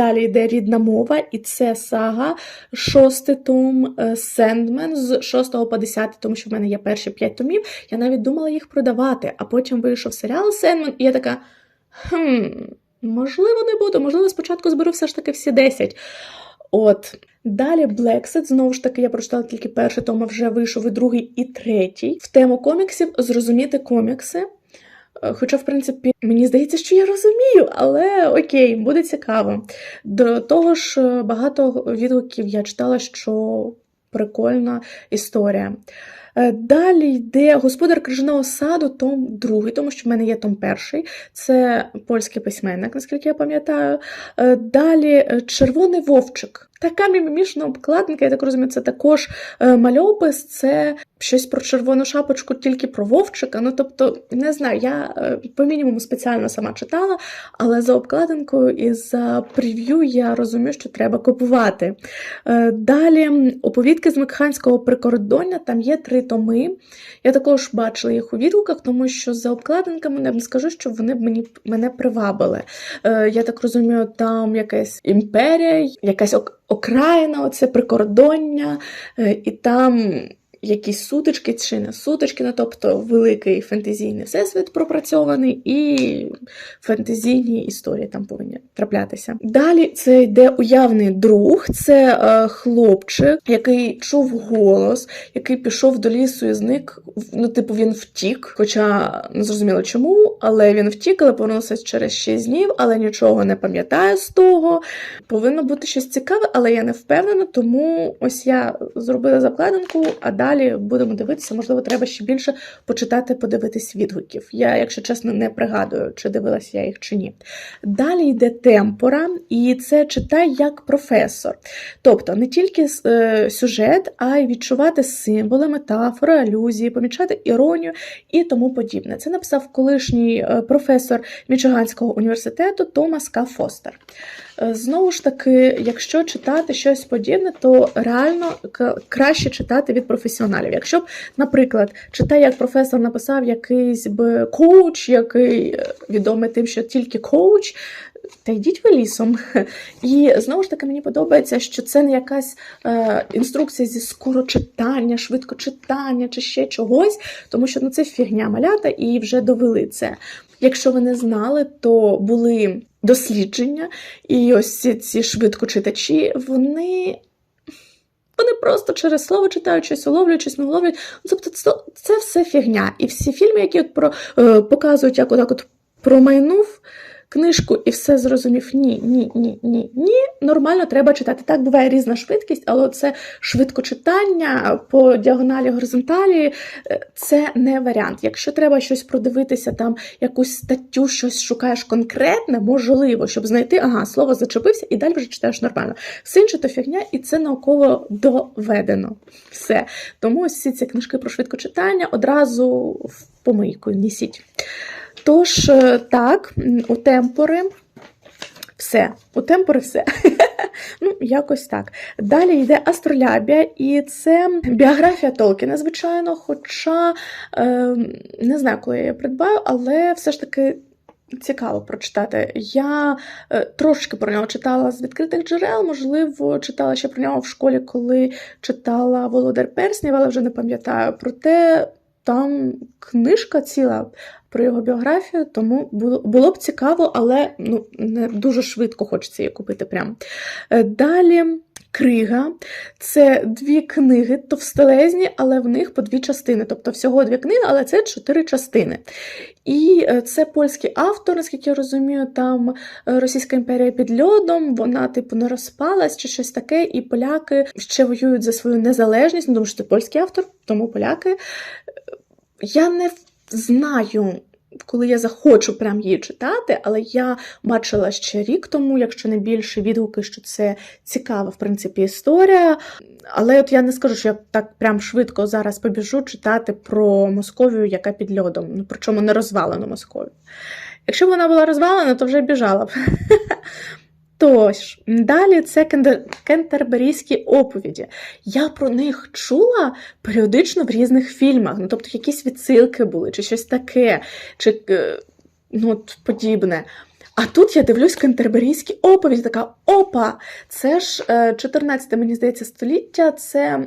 Далі йде рідна мова, і це сага, шостий том Сендмен з 6 по 10, тому що в мене є перші 5 томів. Я навіть думала їх продавати, а потім вийшов серіал Сендмен, і я така. Хм, можливо, не буду, можливо, спочатку зберу все ж таки всі 10. От. Далі Блексет, знову ж таки, я прочитала тільки перший том, а вже вийшов і другий, і третій. В тему коміксів зрозуміти комікси. Е, Хоча, в принципі, мені здається, що я розумію, але окей, буде цікаво. До того ж, е, багато відгуків я читала, що прикольна історія. Е, Далі йде господар крижаного саду, том другий, тому що в мене є том перший. Це польський письменник, наскільки я пам'ятаю. Далі червоний вовчик. Така мімімішна обкладинка, я так розумію, це також е, мальопис, це щось про червону шапочку, тільки про вовчика. Ну, тобто, не знаю, я е, по мінімуму спеціально сама читала, але за обкладинкою і за прев'ю я розумію, що треба купувати. Е, Далі оповідки з Мекханського прикордоння, там є три томи. Я також бачила їх у відгуках, тому що за обкладинками не скажу, що вони б мені мене привабили. Я так розумію, там якась імперія, якась окраїна, оце прикордоння, е, і там. Якісь сутички чи не сутички, ну, тобто великий фентезійний всесвіт пропрацьований, і фентезійні історії там повинні траплятися. Далі це йде уявний друг, це е, хлопчик, який чув голос, який пішов до лісу і зник. Ну, типу, він втік, хоча не зрозуміло чому, але він втік, але повернувся через 6 днів, але нічого не пам'ятає з того. Повинно бути щось цікаве, але я не впевнена, тому ось я зробила закладинку, а далі будемо дивитися. Можливо, треба ще більше почитати, подивитись відгуків. Я, якщо чесно, не пригадую, чи дивилася я їх чи ні. Далі йде темпора, і це читай як професор. Тобто не тільки е, сюжет, а й відчувати символи, метафори, алюзії, помічати іронію і тому подібне. Це написав колишній е, професор Мічиганського університету Томас К. Фостер. Е, Знову ж таки, якщо читати щось подібне, то реально краще читати від професіоналів. Якщо б, наприклад, читай, як професор написав якийсь би коуч, який е, відомий тим, що тільки коуч. Та йдіть ви лісом. І знову ж таки мені подобається, що це не якась е, інструкція зі скорочитання, швидкочитання чи ще чогось, тому що ну, це фігня малята і вже довели це. Якщо ви не знали, то були дослідження, і ось ці швидкочитачі, вони. Вони просто через слово читають щось, уловлюють, щось не уловлюють. Тобто це, все фігня. І всі фільми, які от про, е, показують, як отак от промайнув книжку і все зрозумів. Ні, ні, ні, ні, ні. Нормально треба читати. Так буває різна швидкість, але це швидкочитання по діагоналі горизонталі е, це не варіант. Якщо треба щось продивитися, там якусь статтю, щось шукаєш конкретне, можливо, щоб знайти, ага, слово зачепився, і далі вже читаєш нормально. Все інше то фігня, і це науково доведено. Все. Тому всі ці книжки про швидкочитання одразу в помийку несіть. Тож, е, так, у темпори все. У темпори все. ну, якось так. Далі йде астролябія, і це біографія Толкіна, звичайно, хоча е, не знаю, коли я її придбаю, але все ж таки. Цікаво прочитати. Я е, трошки про нього читала з відкритих джерел, можливо, читала ще про нього в школі, коли читала Володар Перснів, але вже не пам'ятаю. Проте там книжка ціла про його біографію, тому було, б цікаво, але ну, не дуже швидко хочеться її купити. Прям. Е, Далі. Крига це дві книги товстелезні, але в них по дві частини. Тобто всього дві книги, але це чотири частини. І е, це польський автор, наскільки я розумію, там е, Російська імперія під льодом, вона, типу, не розпалась чи щось таке, і поляки ще воюють за свою незалежність, ну, тому що це польський автор, тому поляки. Я не знаю. Коли я захочу прям її читати, але я бачила ще рік тому, якщо не більше відгуки, що це цікава, в принципі, історія. Але от я не скажу, що я так прям швидко зараз побіжу читати про Московію, яка під льодом, ну причому не розвалену Московію. Якщо б вона була розвалена, то вже біжала б. Тож, далі це кентерберійські оповіді. Я про них чула періодично в різних фільмах. Ну, тобто, якісь відсилки були, чи щось таке, чи е, ну, подібне. А тут я дивлюсь кентерберійські оповіді, така опа! Це ж е, 14, мені здається, століття, це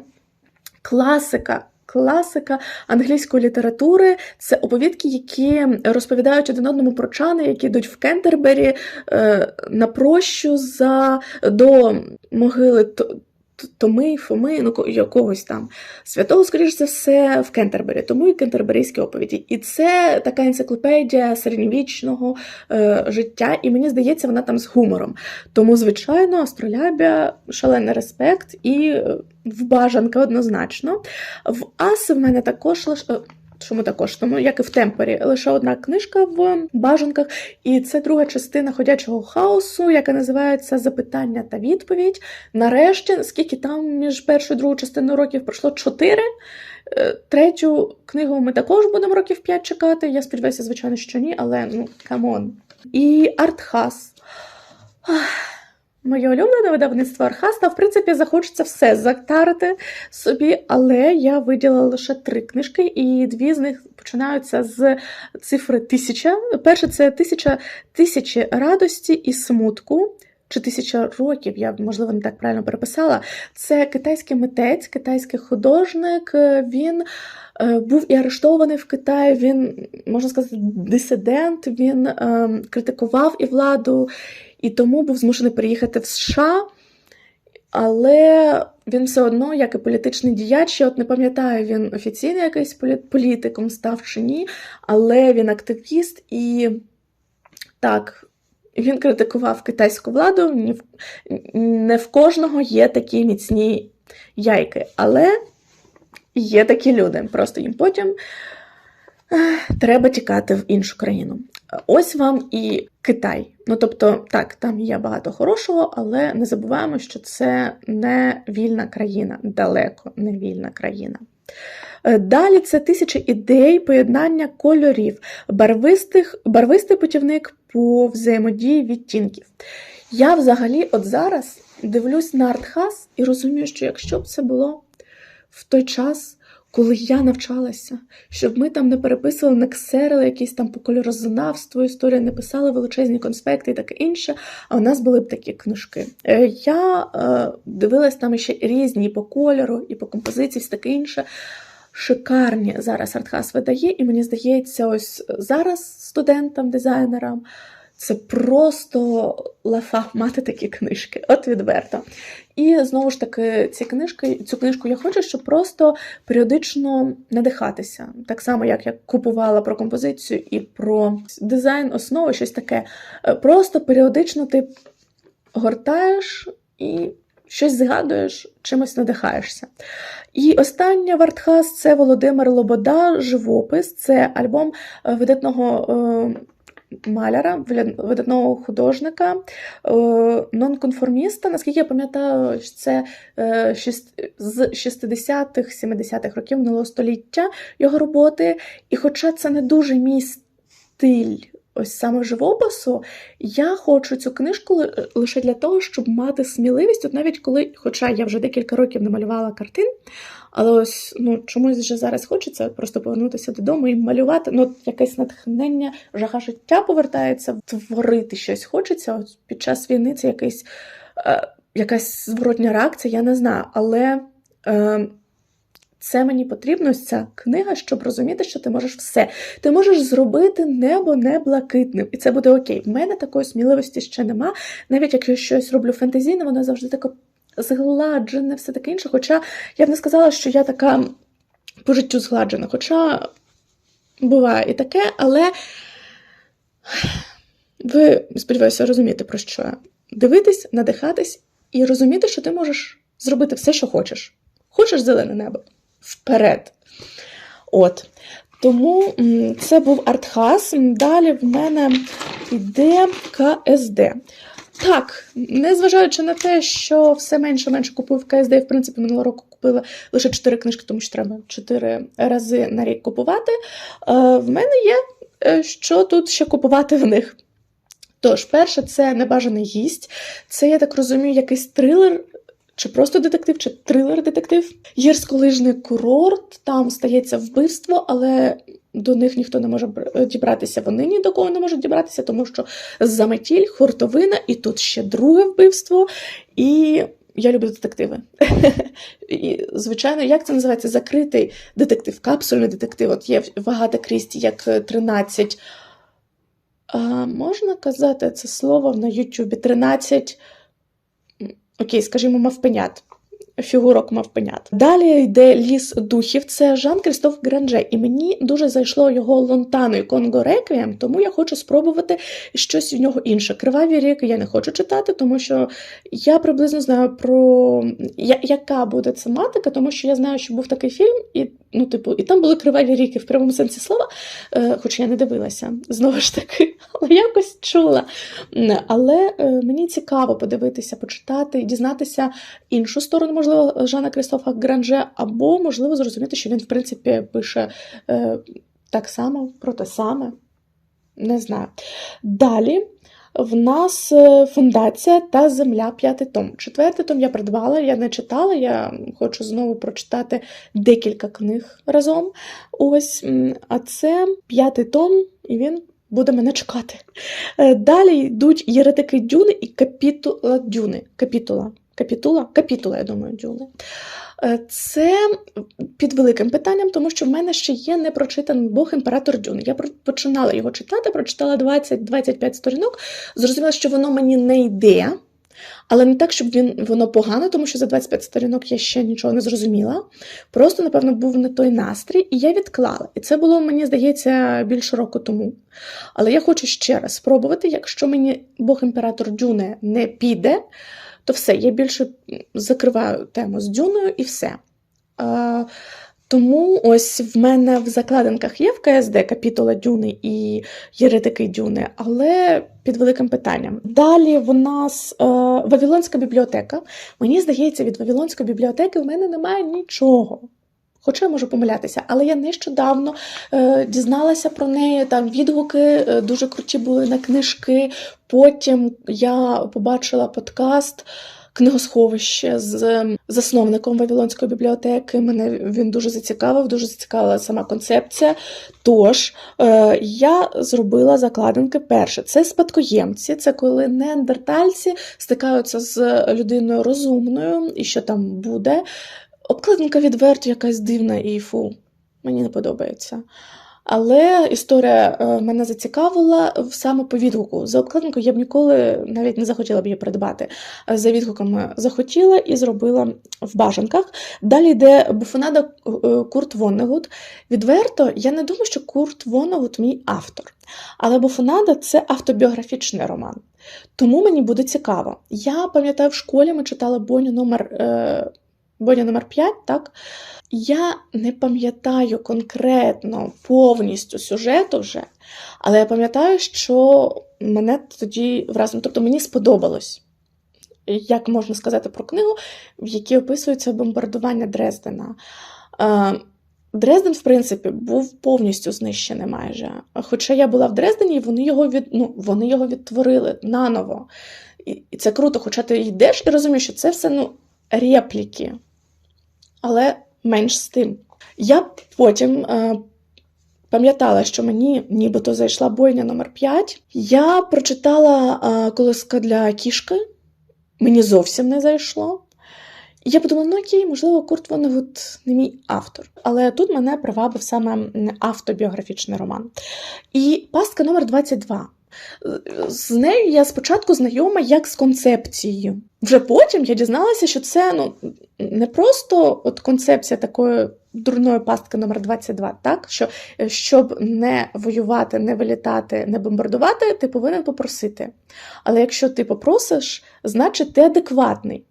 класика. Класика англійської літератури. Це оповідки, які розповідають один одному про чани, які йдуть в Кентербері е, на прощу за до могили Томи, Фоми, ну якогось там святого, скоріш за все, в Кентербері, тому і кентерберійські оповіді. І це така енциклопедія середньовічного е, життя, і мені здається, вона там з гумором. Тому, звичайно, астролябія, шалений респект і е, бажанка однозначно. В Аси в мене також лише. Е, Чому також? Тому як і в темпері, лише одна книжка в бажанках, і це друга частина ходячого хаосу, яка називається Запитання та відповідь. Нарешті, скільки там між першою і другою частиною років пройшло чотири. Е, Третю книгу ми також будемо років 5 чекати. Я сподіваюся, звичайно, що ні, але ну камон. І Артхас. Моє улюблене видавництво Архаста, в принципі, захочеться все затарити собі, але я виділила лише три книжки, і дві з них починаються з цифри тисяча. Перше це тисяча тисячі радості і смутку. Чи тисяча років, я можливо не так правильно переписала. Це китайський митець, китайський художник. Він е, був і арештований в Китаї. Він можна сказати, дисидент. Він е, критикував і владу, і тому був змушений переїхати в США. Але він все одно, як і політичний діяч, я от не пам'ятаю, він офіційно якийсь політиком став чи ні, але він активіст і так, він критикував китайську владу. Не в кожного є такі міцні яйки, але є такі люди. Просто їм потім треба тікати в іншу країну. Ось вам і Китай. Ну тобто, так, там є багато хорошого, але не забуваємо, що це не вільна країна, далеко не вільна країна. Е, Далі це тисячі ідей, поєднання кольорів, барвистих, барвистий путівник по взаємодії відтінків. Я взагалі от зараз дивлюсь на артхас і розумію, що якщо б це було в той час, коли я навчалася, щоб ми там не переписували, не ксерили якісь там по кольорознавству історії, не писали величезні конспекти і таке інше, а у нас були б такі книжки. Е, Я е, дивилась там ще різні по кольору, і по композиції, все таке інше. Шикарні зараз артхас видає, і мені здається, ось зараз студентам, дизайнерам це просто лафа мати такі книжки, от відверто. І знову ж таки, ці книжки, цю книжку я хочу, щоб просто періодично надихатися. Так само, як я купувала про композицію і про дизайн, основи, щось таке. Е, Просто періодично ти гортаєш і щось згадуєш, чимось надихаєшся. І остання Вартхас це Володимир Лобода, живопис. Це альбом видатного е, маляра, видатного художника, е, нонконформіста. Наскільки я пам'ятаю, це е, з 60-х, 70-х років минулого століття його роботи. І хоча це не дуже мій стиль. Ось саме живопису, я хочу цю книжку лише для того, щоб мати сміливість, от навіть коли, хоча я вже декілька років не малювала картин, але ось ну чомусь вже зараз хочеться просто повернутися додому і малювати. Ну, якесь натхнення, жага життя повертається, творити щось хочеться. От під час війни це якийсь, е, якась зворотня реакція, я не знаю. Але е, це мені потрібно, ця книга, щоб розуміти, що ти можеш все. Ти можеш зробити небо не блакитним, і це буде окей. В мене такої сміливості ще нема. Навіть якщо щось роблю фентезійне, воно завжди таке згладжене, все таке інше. Хоча я б не сказала, що я така по життю згладжена. Хоча буває і таке, але ви, сподіваюся, розумієте, про що. Дивитись, надихатись і розуміти, що ти можеш зробити все, що хочеш. Хочеш зелене небо? Вперед. От. Тому це був артхас. Далі в мене йде КСД. Так, незважаючи на те, що все менше менше купую в КСД, в принципі, минулого року купила лише 4 книжки, тому що треба 4 рази на рік купувати. е, В мене є е, що тут ще купувати в них. Тож, перше, це небажаний гість. Це, я так розумію, якийсь трилер. Чи просто детектив, чи трилер-детектив. Гірськолижний курорт, там стається вбивство, але до них ніхто не може дібратися, вони ні до кого не можуть дібратися, тому що заметіль, хуртовина, і тут ще друге вбивство. І я люблю детективи. І, звичайно, як це називається? Закритий детектив, капсульний детектив. От є в Агата Крісті як е, 13. А, можна казати це слово на Ютубі? 13. Окей, скажімо, мавпенят. Фігурок мавпенят. Далі йде ліс духів. Це Жан Крістоф Гранже. І мені дуже зайшло його Лонтано і Конго Реквієм, тому я хочу спробувати щось в нього інше. Криваві ріки я не хочу читати, тому що я приблизно знаю про я- яка буде тематика, тому що я знаю, що був такий фільм, і ну, типу, і там були криваві ріки в прямому сенсі слова, е, хоч я не дивилася знову ж таки, але якось чула. Але е, мені цікаво подивитися, почитати, дізнатися іншу сторону, можливо, Жана Кристофа Гранже, або можливо зрозуміти, що він, в принципі, пише е, так само про те саме. Не знаю. Далі в нас е, фундація та земля п'ятий том. Четвертий том я придбала, я не читала. Я хочу знову прочитати декілька книг разом. Ось, а це п'ятий том, і він буде мене чекати. Е, Далі йдуть єретики Дюни і капітула Дюни. Капітула. Капітула? Капітула, я думаю, Дюни. Е, Це під великим питанням, тому що в мене ще є непрочитаний Бог імператор Дюни. Я починала його читати, прочитала 20-25 сторінок, зрозуміла, що воно мені не йде. Але не так, щоб він, воно погано, тому що за 25 сторінок я ще нічого не зрозуміла. Просто, напевно, був не той настрій, і я відклала. І це було, мені здається, більше року тому. Але я хочу ще раз спробувати, якщо мені Бог імператор Дюни не піде, то все, я більше закриваю тему з Дюною і все. Е, тому ось в мене в закладинках є в КСД капітула Дюни і єретики Дюни, але під великим питанням. Далі в нас е, Вавилонська бібліотека. Мені здається, від Вавилонської бібліотеки в мене немає нічого. Хоча я можу помилятися, але я нещодавно е, дізналася про неї. Там відгуки е, дуже круті були на книжки. Потім я побачила подкаст книгосховище з засновником Вавилонської бібліотеки. Мене він дуже зацікавив, дуже зацікавила сама концепція. Тож е, я зробила закладинки перше. Це спадкоємці, це коли неандертальці стикаються з людиною розумною, і що там буде. Обкладинка відверто якась дивна і фу, мені не подобається. Але історія е, мене зацікавила саме по відгуку. За обкладинкою я б ніколи навіть не захотіла б її придбати. Е, За відгуками захотіла і зробила в бажанках. Далі йде буфонада е, Курт Воннегуд. Відверто, я не думаю, що Курт Воннегуд мій автор. Але буфонада це автобіографічний роман. Тому мені буде цікаво. Я пам'ятаю, в школі ми читали Боню номер, Боня номер 5, так? Я не пам'ятаю конкретно повністю сюжету вже, але я пам'ятаю, що мене тоді вразило, тобто мені сподобалось, як можна сказати про книгу, в якій описується бомбардування Дрездена. Е, Дрезден, в принципі, був повністю знищений майже. Хоча я була в Дрездені, і вони його від, ну, вони його відтворили наново. І, це круто, хоча ти йдеш і розумієш, що це все ну, репліки. Але менш з тим. Я потім е, пам'ятала, що мені нібито зайшла бойня номер 5 Я прочитала е, колиска для кішки, мені зовсім не зайшло. Я подумала, ну окей, можливо, Курт Воннегуд не мій автор. Але тут мене привабив саме автобіографічний роман. І пастка номер 22. З нею я спочатку знайома як з концепцією. Вже потім я дізналася, що це ну, не просто от концепція такої дурної пастки номер 22, так? Що е, щоб не воювати, не вилітати, не бомбардувати, ти повинен попросити. Але якщо ти попросиш, значить ти адекватний.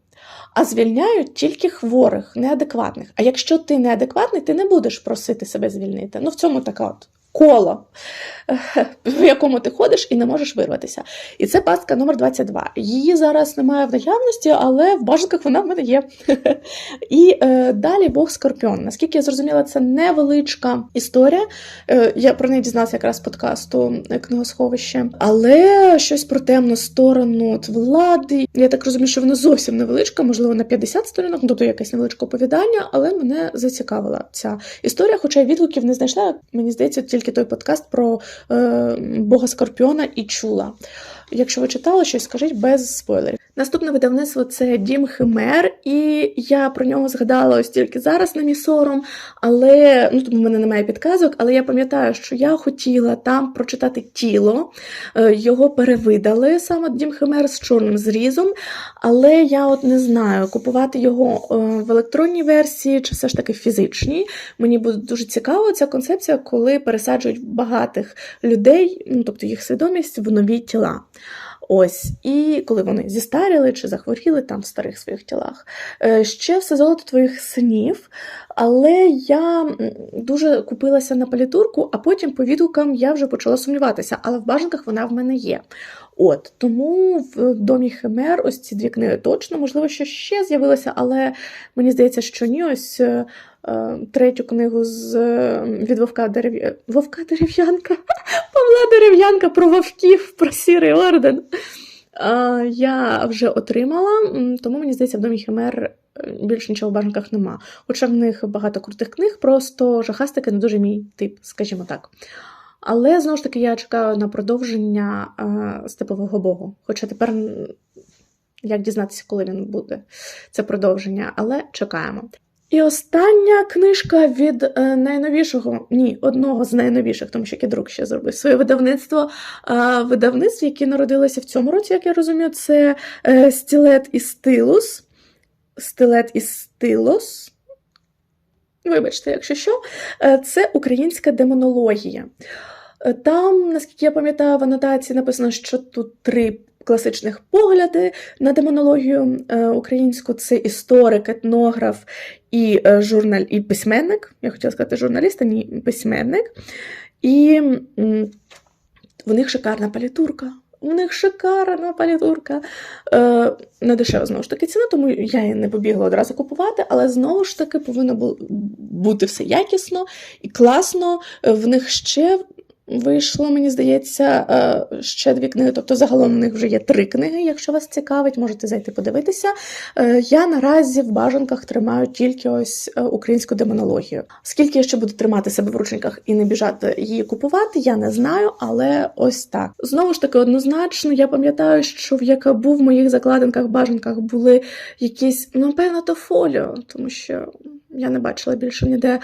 А звільняють тільки хворих, неадекватних. А якщо ти неадекватний, ти не будеш просити себе звільнити. Ну, в цьому така от коло, в якому ти ходиш і не можеш вирватися. І це пастка номер 22. Її зараз немає в наявності, але в бажанках вона в мене є. І е, далі Бог Скорпіон. Наскільки я зрозуміла, це невеличка історія. Е, я про неї дізналася якраз з подкасту книгосховище. Але щось про темну сторону влади. Я так розумію, що вона зовсім невеличка, можливо, на 50 сторінок, ну, тобто якесь невеличке оповідання, але мене зацікавила ця історія. Хоча я відгуків не знайшла. Мені здається, тільки той подкаст про е, Бога Скорпіона і чула. Якщо ви читали щось, скажіть без спойлерів. Наступне видавництво це Дім Химер, і я про нього згадала ось тільки зараз на мій сором, але ну тому в мене немає підказок. Але я пам'ятаю, що я хотіла там прочитати тіло, Е, його перевидали саме Дім Химер з чорним зрізом. Але я от не знаю, купувати його е, в електронній версії чи все ж таки фізичній. Мені буде дуже цікаво ця концепція, коли пересаджують багатих людей, ну тобто їх свідомість в нові тіла. Ось, і коли вони зістаріли чи захворіли там в старих своїх тілах. Е, Ще все золото твоїх синів, але я дуже купилася на палітурку, а потім по відгукам я вже почала сумніватися, але в бажанках вона в мене є. От тому в домі Химер ось ці дві книги точно, можливо, що ще з'явилося, але мені здається, що ні. Ось е, третю книгу з е, від Вовка Дерев... Вовка Дерев'янка. Павла Дерев'янка про вовків, про сірий орден. Е, Я вже отримала, тому мені здається, в домі Химер е, більше нічого в бажанках нема. Хоча в них багато крутих книг, просто жахастики не дуже мій тип, скажімо так. Але знову ж таки я чекаю на продовження е, степового богу. Хоча тепер як дізнатися, коли він буде, це продовження, але чекаємо. І остання книжка від е, найновішого, ні, одного з найновіших, тому що Кідрук ще зробив своє видавництво. Е, видавництв, які народилися в цьому році, як я розумію, це е, Стілет і Стилус. Стилет і Стилос. Вибачте, якщо що, Е, це українська демонологія. Е, Там, наскільки я пам'ятаю, в анотації написано, що тут три класичних погляди на демонологію е, українську: це історик, етнограф і е, журналь, і письменник. Я хотіла сказати журналіст, а ні письменник. І в них шикарна палітурка. У них шикарна палітурка. Е, не дешева, знову ж таки, ціна, тому я її не побігла одразу купувати, але знову ж таки повинно бу- бути все якісно і класно. Е, В них ще вийшло, мені здається, е, ще дві книги. Тобто загалом в них вже є три книги. Якщо вас цікавить, можете зайти подивитися. Е, Я наразі в бажанках тримаю тільки ось е, українську демонологію. Скільки я ще буду тримати себе в ручниках і не біжати її купувати, я не знаю, але ось так. Знову ж таки, однозначно, я пам'ятаю, що в ЯКБУ в моїх закладинках, бажанках були якісь, ну, напевно, то фоліо, тому що я не бачила більше ніде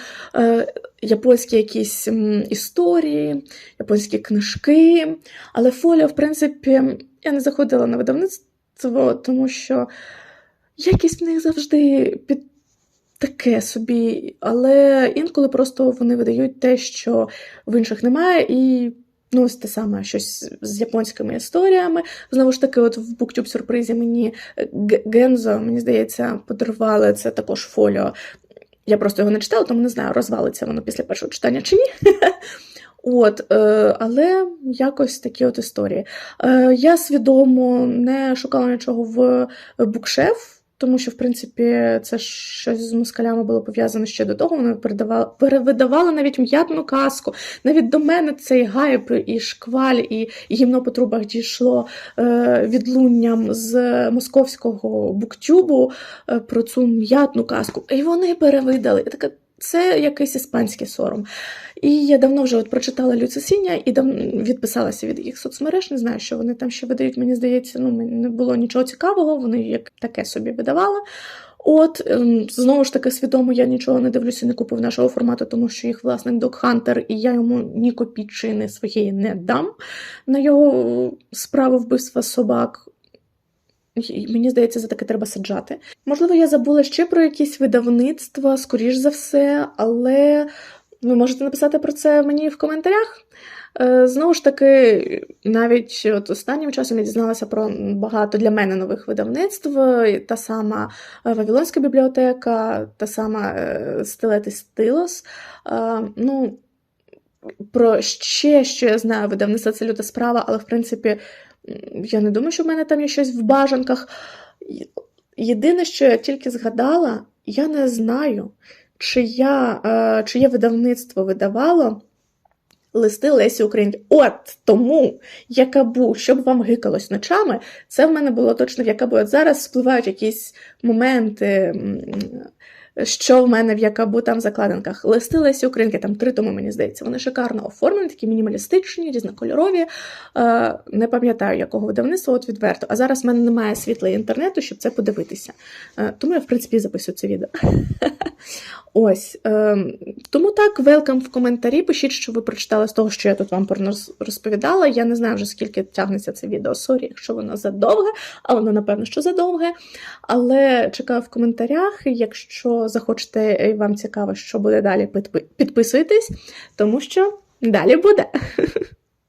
японські якісь історії, японські книжки. Але фоліо, в принципі, я не заходила на видавництво, тому що якість в них завжди під таке собі. Але інколи просто вони видають те, що в інших немає, і. Ну, ось те саме щось з японськими історіями. Знову ж таки, от в BookTube сюрпризі мені Гензо, мені здається, подарували це також фоліо. Я просто його не читала, тому не знаю, розвалиться воно після першого читання чи ні. От, е, але якось такі от історії. Е, я свідомо не шукала нічого в букшеф, тому що, в принципі, це щось з москалями було пов'язано ще до того. Вони перевидавали навіть м'ятну казку. Навіть до мене цей гайп і шкваль, і гімно по трубах дійшло е, відлунням з московського буктюбу е, про цю м'ятну казку. І вони перевидали. Я така, це якийсь іспанський сором. І я давно вже от прочитала Люцисіння і дав... відписалася від їх соцмереж. Не знаю, що вони там ще видають. Мені здається, ну не було нічого цікавого, вони як таке собі видавали. От, ем, знову ж таки, свідомо, я нічого не дивлюся, не купив нашого формату, тому що їх власник Док-Хантер, і я йому ні копійчини своєї не дам на його справу вбивства собак. Мені здається, за таке треба саджати. Можливо, я забула ще про якісь видавництва, скоріш за все, але ви можете написати про це мені в коментарях. Е, Знову ж таки, навіть от останнім часом я дізналася про багато для мене нових видавництв. Та сама е, Вавилонська бібліотека, та сама е, Стилет і Стилос. Ну, про ще, що я знаю, видавництво це люта справа, але в принципі, я не думаю, що в мене там є щось в бажанках. Єдине, що я тільки згадала, я не знаю, чи я, е, чиє видавництво видавало листи Лесі Українки. От тому Якабу, щоб вам гикалось ночами, це в мене було точно в Якабу. От зараз спливають якісь моменти, що в мене в Якабу там закладинках. Листи Лесі Українки, там три тому, мені здається, вони шикарно оформлені, такі мінімалістичні, різнокольорові. Е, не пам'ятаю, якого видавництва, от відверто. А зараз в мене немає світла інтернету, щоб це подивитися. Е, тому я, в принципі, записую це відео. Ось. Е, тому так, велкам в коментарі. Пишіть, що ви прочитали з того, що я тут вам розповідала. Я не знаю вже скільки тягнеться це відео. Сорі, якщо воно задовге, а воно, напевно, що задовге. Але чекаю в коментарях. Якщо захочете і вам цікаво, що буде далі, підпи- підписуйтесь, тому що далі буде.